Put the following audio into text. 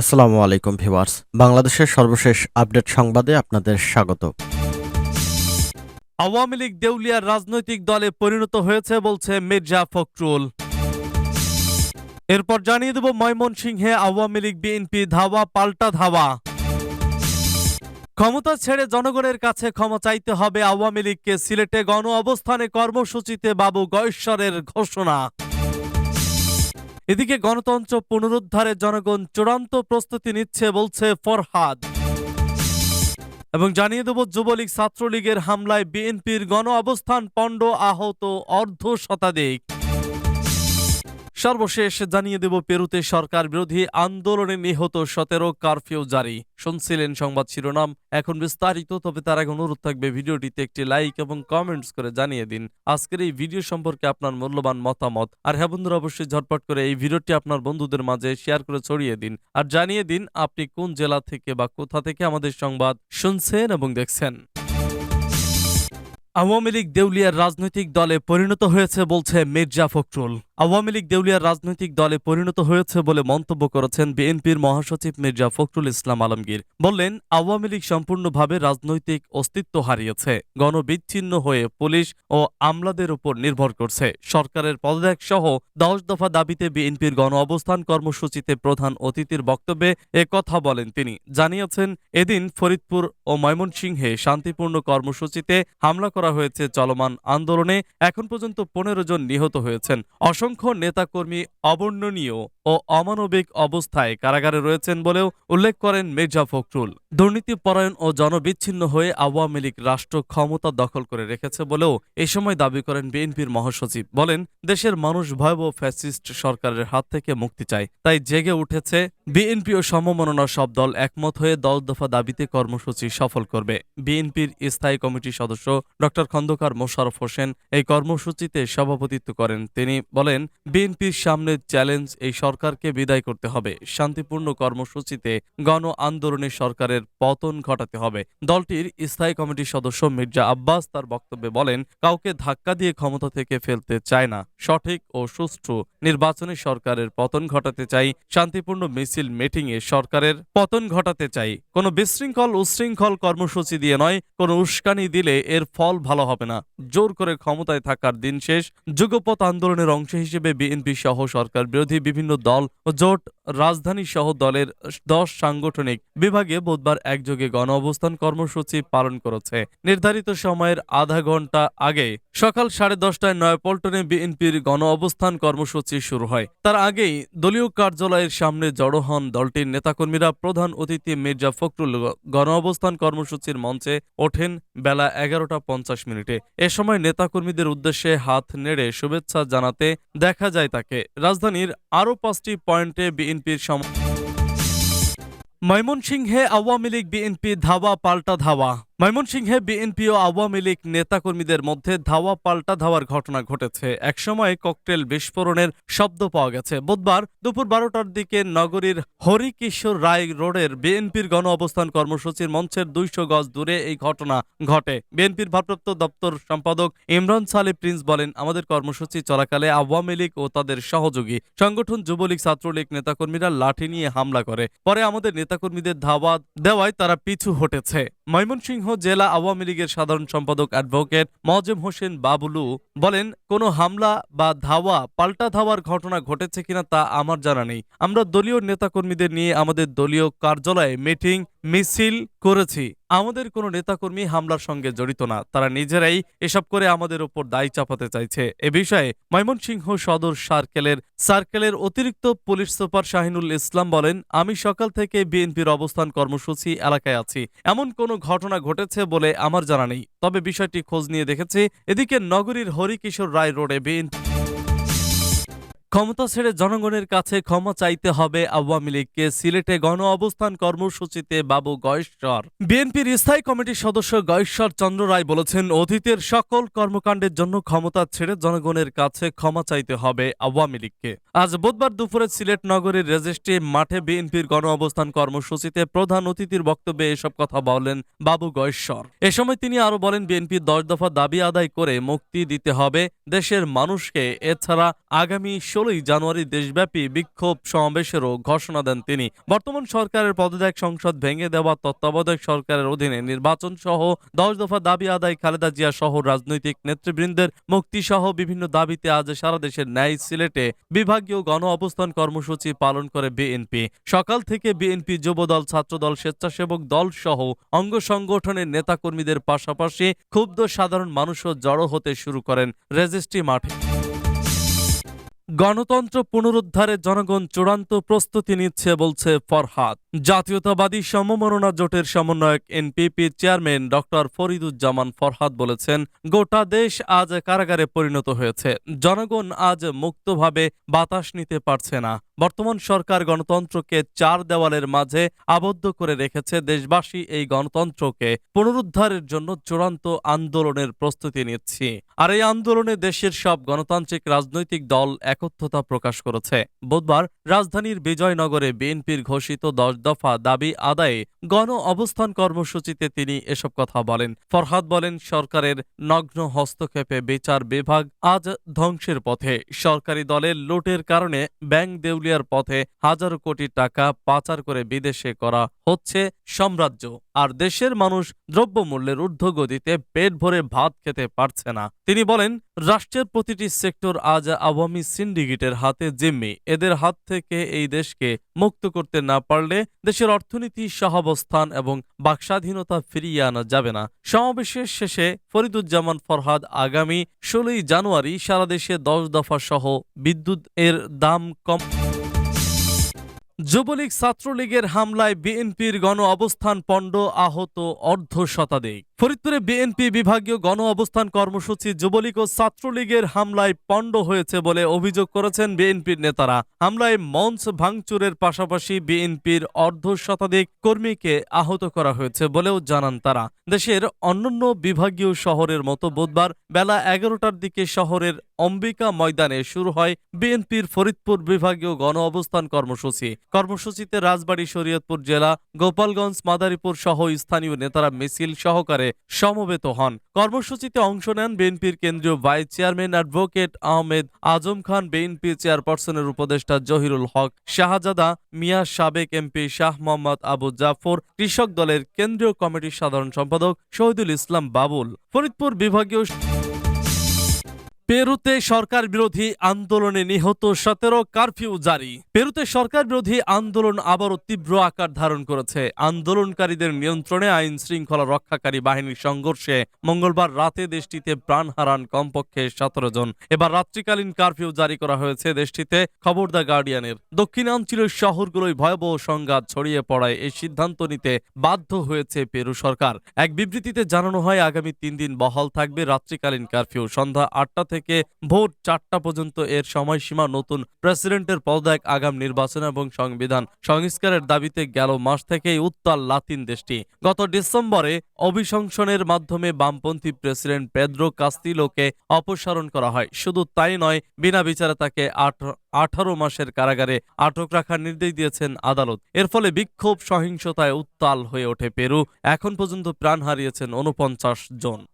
আসসালামু আলাইকুম ভিউয়ার্স। বাংলাদেশের সর্বশেষ আপডেট সংবাদে আপনাদের স্বাগত। আওয়ামী লীগ দেউলিয়ার রাজনৈতিক দলে পরিণত হয়েছে বলছে মির্জা ফখরুল। এরপর জানিয়ে দেব ময়মনসিংহে আওয়ামী লীগ বিএনপি ধাওয়া পাল্টা ধাওয়া। ক্ষমতা ছেড়ে জনগণের কাছে ক্ষমা চাইতে হবে আওয়ামী লীগকে। সিলেটে গণ অবস্থানে কর্মসূচিতে বাবু গয়েশ্বরের ঘোষণা। এদিকে গণতন্ত্র পুনরুদ্ধারে জনগণ চূড়ান্ত প্রস্তুতি নিচ্ছে বলছে ফরহাদ। এবং জানিয়ে দেব, যুবলীগ ছাত্রলীগের হামলায় বিএনপির গণ অবস্থান পণ্ড আহত অর্ধ শতাধিক। সর্বশেষ জানিয়ে দেব পেরুতে সরকার বিরোধী আন্দোলনে নিহত সতেরো কারফিউ জারি। শুনছিলেন সংবাদ শিরোনাম। এখন বিস্তারিত, তবে তার আগে অনুরোধ থাকবে ভিডিওটিতে একটি লাইক এবং কমেন্টস করে জানিয়ে দিন। আজকের এই ভিডিও সম্পর্কে আপনার মূল্যবান মতামত। আর হ্যাঁ বন্ধুরা, অবশ্যই ঝটপট করে এই ভিডিওটি আপনার বন্ধুদের মাঝে শেয়ার করে ছড়িয়ে দিন। আর জানিয়ে দিন, আপনি কোন জেলা থেকে বা কোথা থেকে আমাদের সংবাদ শুনছেন এবং দেখছেন। আওয়ামী লীগ দেউলিয়ার রাজনৈতিক দলে পরিণত হয়েছে বলছে মির্জা ফখরুল। আওয়ামী লীগ দেউলিয়ার রাজনৈতিক দলে পরিণত হয়েছে বলে মন্তব্য করেছেন বিএনপির মহাসচিব মির্জা ফখরুল ইসলাম আলমগীর। বললেন, আওয়ামী লীগ সম্পূর্ণভাবে রাজনৈতিক অস্তিত্ব হারিয়েছে, গণবিচ্ছিন্ন হয়ে পুলিশ ও আমলাদের উপর নির্ভর করছে। সরকারের পদত্যাগ সহ দশ দফা দাবিতে বিএনপির গণ অবস্থান কর্মসূচিতে প্রধান অতিথির বক্তব্যে কথা বলেন তিনি। জানিয়েছেন, এদিন ফরিদপুর ও ময়মনসিংহে শান্তিপূর্ণ কর্মসূচিতে হামলা করা হয়েছে চলমান আন্দোলনে এখন পর্যন্ত পনেরো জন নিহত হয়েছেন। অসংখ্য নেতাকর্মী অবর্ণনীয় ও অমানবিক অবস্থায় কারাগারে রয়েছেন বলেও উল্লেখ করেন মির্জা ফখরুল। দুর্নীতিপরায়ণ ও জনবিচ্ছিন্ন হয়ে আওয়ামী লীগ রাষ্ট্র ক্ষমতা দখল করে রেখেছে বলেও এ সময় দাবি করেন বিএনপির মহাসচিব। বলেন, দেশের মানুষ ভয়াবহ ফ্যাসিস্ট সরকারের হাত থেকে মুক্তি চায়, তাই জেগে উঠেছে বিএনপি ও সমমননা সব দল একমত হয়ে দল দফা দাবিতে কর্মসূচি সফল করবে। বিএনপির স্থায়ী কমিটির সদস্য ড খন্দকার মোশারফ হোসেন এই কর্মসূচিতে সভাপতিত্ব করেন। তিনি বলেন, বিএনপির সামনে চ্যালেঞ্জ এই সরকারকে বিদায় করতে হবে। শান্তিপূর্ণ কর্মসূচিতে গণ আন্দোলনে সরকারের পতন ঘটাতে হবে। দলটির স্থায়ী কমিটির সদস্য মির্জা আব্বাস তার বক্তব্যে বলেন, কাউকে ধাক্কা দিয়ে ক্ষমতা থেকে ফেলতে চায় না। সঠিক ও সুষ্ঠু নির্বাচনে সরকারের পতন ঘটাতে চাই। শান্তিপূর্ণ মিছিল মিটিংয়ে সরকারের পতন ঘটাতে চাই। কোনো বিশৃঙ্খল উশৃঙ্খল কর্মসূচি দিয়ে নয়, কোনো উস্কানি দিলে এর ফল ভালো হবে না। জোর করে ক্ষমতায় থাকার দিন শেষ। যুগপথ আন্দোলনের অংশ হিসেবে বিএনপি সহ সরকার বিরোধী বিভিন্ন দল ও জোট, রাজধানী সহ দলের দশ সাংগঠনিক বিভাগে বুধবার একযোগে গণ অবস্থান কর্মসূচি পালন করেছে। নির্ধারিত সময়ের আধা ঘণ্টা আগে সকাল সাড়ে দশটায় নয়াপল্টনে বিএনপির গণ অবস্থান কর্মসূচি শুরু হয়। তার আগেই দলীয় কার্যালয়ের সামনে জড়ো হন দলটির নেতাকর্মীরা। প্রধান অতিথি মির্জা ফখরুল গণ অবস্থান কর্মসূচির মঞ্চে ওঠেন। বেলা এগারোটা পঞ্চাশ মিনিটে। এ সময় নেতাকর্মীদের উদ্দেশ্যে হাত নেড়ে শুভেচ্ছা জানাতে দেখা যায় তাকে। রাজধানীর আরও পাঁচটি পয়েন্টে বিএনপির সম ময়মনসিংহে আওয়ামী লীগ বিএনপি ধাওয়া পাল্টা ধাওয়া। ময়মনসিংহে বিএনপি ও আওয়ামী লীগ নেতাকর্মীদের মধ্যে ধাওয়া পাল্টা ধাওয়ার ঘটনা ঘটেছে। একসময় ককটেল বিস্ফোরণের শব্দ পাওয়া গেছে। বুধবার দুপুর বারোটার দিকে নগরীর হরিকিশোর রায় রোডের বিএনপির গণ অবস্থান কর্মসূচির মঞ্চের দুইশো গজ দূরে এই ঘটনা ঘটে। বিএনপির ভারপ্রাপ্ত দপ্তর সম্পাদক ইমরান সালে প্রিন্স বলেন, আমাদের কর্মসূচি চলাকালে আওয়ামী লীগ ও তাদের সহযোগী, সংগঠন, যুবলীগ, ছাত্রলীগ নেতাকর্মীরা লাঠি নিয়ে হামলা করে। পরে আমাদের নেতাকর্মীদের ধাওয়া দেওয়ায় তারা পিছু হটেছে। ময়মনসিংহ জেলা আওয়ামী লীগের সাধারণ সম্পাদক অ্যাডভোকেট মজেম হোসেন বাবুলু বলেন, কোনো হামলা বা ধাওয়া, পাল্টা ধাওয়ার ঘটনা ঘটেছে কিনা তা আমার জানা নেই। আমরা দলীয় নেতাকর্মীদের নিয়ে আমাদের দলীয় কার্যালয়ে মিটিং মিছিল করেছি। আমাদের কোনো নেতাকর্মী হামলার সঙ্গে জড়িত না। তারা নিজেরাই এসব করে আমাদের ওপর দায়ী চাপাতে চাইছে। এ বিষয়ে ময়মনসিংহ সদর সার্কেলের সার্কেলের অতিরিক্ত পুলিশ সুপার শাহিনুল ইসলাম বলেন, আমি সকাল থেকে বিএনপির অবস্থান কর্মসূচি এলাকায় আছি। এমন কোনো ঘটনা ঘটেছে বলে আমার জানা নেই। তবে বিষয়টি খোঁজ নিয়ে দেখেছি। এদিকে নগরীর হরিকিশোর রায় রোডে বিএনপি ক্ষমতা ছেড়ে জনগণের কাছে ক্ষমা চাইতে হবে আওয়ামী লীগকে। সিলেটে গণ অবস্থান কর্মসূচিতে বাবু গয়েশ্বর। বিএনপির স্থায়ী কমিটির সদস্য গয়েশ্বর চন্দ্র রায় বলেছেন, অতীতের সকল কর্মকাণ্ডের জন্য ক্ষমতা ছেড়ে জনগণের কাছে ক্ষমা চাইতে হবে আওয়ামী লীগকে। আজ বুধবার দুপুরে সিলেট নগরীর রেজিস্ট্রি মাঠে বিএনপির গণ অবস্থান কর্মসূচিতে প্রধান অতিথির বক্তব্যে এসব কথা বলেন বাবু গয়েশ্বর। এ সময় তিনি আরও বলেন বিএনপির দশ দফা দাবি আদায় করে মুক্তি দিতে হবে দেশের মানুষকে। এছাড়া আগামী ষোলোই জানুয়ারি দেশব্যাপী বিক্ষোভ সমাবেশেরও ঘোষণা দেন তিনি। বর্তমান সরকারের পদত্যাগ সংসদ ভেঙে দেওয়া তত্ত্বাবধায়ক সরকারের অধীনে নির্বাচন সহ দশ দফা দাবি আদায় খালেদা জিয়া সহ রাজনৈতিক নেতৃবৃন্দের মুক্তি সহ বিভিন্ন দাবিতে আজ সারা দেশের ন্যায় সিলেটে বিভাগীয় গণ অবস্থান কর্মসূচি পালন করে বিএনপি। সকাল থেকে বিএনপি যুবদল, ছাত্রদল, স্বেচ্ছাসেবক দল সহ অঙ্গ সংগঠনের নেতাকর্মীদের পাশাপাশি ক্ষুব্ধ সাধারণ মানুষও জড়ো হতে শুরু করেন রেজিস্ট্রি মাঠে। গণতন্ত্র পুনরুদ্ধারে জনগণ চূড়ান্ত প্রস্তুতি নিচ্ছে বলছে ফরহাদ। জাতীয়তাবাদী সমমননা জোটের সমন্বয়ক NPP chairman doctor Fariduzzaman Farhad বলেছেন, গোটা দেশ আজ কারাগারে পরিণত হয়েছে। জনগণ আজ মুক্তভাবে বাতাস নিতে পারছে না। বর্তমান সরকার গণতন্ত্রকে চার দেওয়ালের মাঝে আবদ্ধ করে রেখেছে দেশবাসী এই গণতন্ত্রকে। পুনরুদ্ধারের জন্য চূড়ান্ত আন্দোলনের প্রস্তুতি নিচ্ছি। আর এই আন্দোলনে দেশের সব গণতান্ত্রিক রাজনৈতিক দল একত্রতা প্রকাশ করেছে। বুধবার রাজধানীর বিজয়নগরে বিএনপির ঘোষিত দশ দফা দাবি আদায়ে গণ অবস্থান কর্মসূচিতে তিনি এসব কথা বলেন। ফরহাদ বলেন, সরকারের নগ্ন হস্তক্ষেপে বিচার বিভাগ আজ ধ্বংসের পথে। সরকারি দলের লুটের কারণে ব্যাংক দেউলিয়ার পথে হাজারো কোটি টাকা পাচার করে বিদেশে করা হচ্ছে সাম্রাজ্য। আর দেশের মানুষ দ্রব্যমূল্যের ঊর্ধ্বগতিতে পেট ভরে ভাত খেতে পারছে না। তিনি বলেন, রাষ্ট্রের প্রতিটি সেক্টর আজ আওয়ামী সিন্ডিকেটের হাতে জিম্মি। এদের হাত থেকে এই দেশকে মুক্ত করতে না পারলে দেশের অর্থনীতি সহাবস্থান এবং বাকস্বাধীনতা ফিরিয়ে আনা যাবে না। সমাবেশের শেষে ফরিদুজ্জামান ফরহাদ আগামী ষোলোই জানুয়ারি সারা দেশে দশ দফা সহ বিদ্যুৎ এর দাম কম। যুবলীগ ছাত্রলীগের হামলায় বিএনপির গণ অবস্থান পণ্ড আহত অর্ধ শতাধিক। ফরিদপুরে বিএনপি বিভাগীয় গণ অবস্থান কর্মসূচি যুবলীগ ও ছাত্রলীগের হামলায় পণ্ড হয়েছে বলে অভিযোগ করেছেন বিএনপির নেতারা। হামলায় মঞ্চ ভাঙচুরের পাশাপাশি বিএনপির অর্ধ শতাধিক কর্মীকে আহত করা হয়েছে বলেও জানান তারা। দেশের অন্যান্য বিভাগীয় শহরের মতো বুধবার বেলা এগারোটার দিকে শহরের অম্বিকা ময়দানে শুরু হয় বিএনপির ফরিদপুর বিভাগীয় গণ অবস্থান কর্মসূচি। কর্মসূচিতে রাজবাড়ী শরীয়তপুর জেলা, গোপালগঞ্জ, মাদারীপুর সহ স্থানীয় নেতারা মিছিল সহকারে সমবেত হন। কর্মসূচিতে অংশ নেন বিএনপির কেন্দ্রীয় vice chairman advocate Ahmed Azam Khan, BNP চেয়ারপারসনের উপদেষ্টা জহিরুল হক, শাহজাদা মিয়া সাবেক এমপি শাহ মোহাম্মদ আবু জাফর, কৃষক দলের কেন্দ্রীয় কমিটির সাধারণ সম্পাদক শহীদুল ইসলাম বাবুল। ফরিদপুর বিভাগীয় পেরুতে সরকার বিরোধী আন্দোলনে নিহত সতেরো কারফিউ জারি। পেরুতে সরকার বিরোধী আন্দোলন আবারও তীব্র আকার ধারণ করেছে। আন্দোলনকারীদের নিয়ন্ত্রণে আইন শৃঙ্খলা রক্ষাকারী বাহিনীর সংঘর্ষে মঙ্গলবার রাতে দেশটিতে প্রাণ হারান কমপক্ষে সতেরো জন। এবার রাত্রিকালীন কারফিউ জারি করা হয়েছে দেশটিতে, খবর দ্য গার্ডিয়ানের। দক্ষিণাঞ্চলের শহরগুলোয় ভয়াবহ সংঘাত ছড়িয়ে পড়ায় এই সিদ্ধান্ত নিতে বাধ্য হয়েছে পেরু সরকার। এক বিবৃতিতে জানানো হয়, আগামী তিন দিন বহাল থাকবে রাত্রিকালীন কারফিউ। সন্ধ্যা আটটা থেকে ভোর চারটা পর্যন্ত এর সময়সীমা নতুন। প্রেসিডেন্টের পদত্যাগ আগাম নির্বাচন এবং সংবিধান সংস্কারের দাবিতে গেল মাস থেকেই উত্তাল লাতিন দেশটি। গত ডিসেম্বরে অভিশংসনের মাধ্যমে বামপন্থী প্রেসিডেন্ট পেদ্রো কাস্তিলোকে অপসারণ করা হয়। শুধু তাই নয়, বিনা বিচারে তাকে আঠ- আঠারো মাসের কারাগারে আটক রাখার নির্দেশ দিয়েছেন আদালত। এর ফলে বিক্ষোভ সহিংসতায় উত্তাল হয়ে ওঠে পেরু। এখন পর্যন্ত প্রাণ হারিয়েছেন উনপঞ্চাশ জন।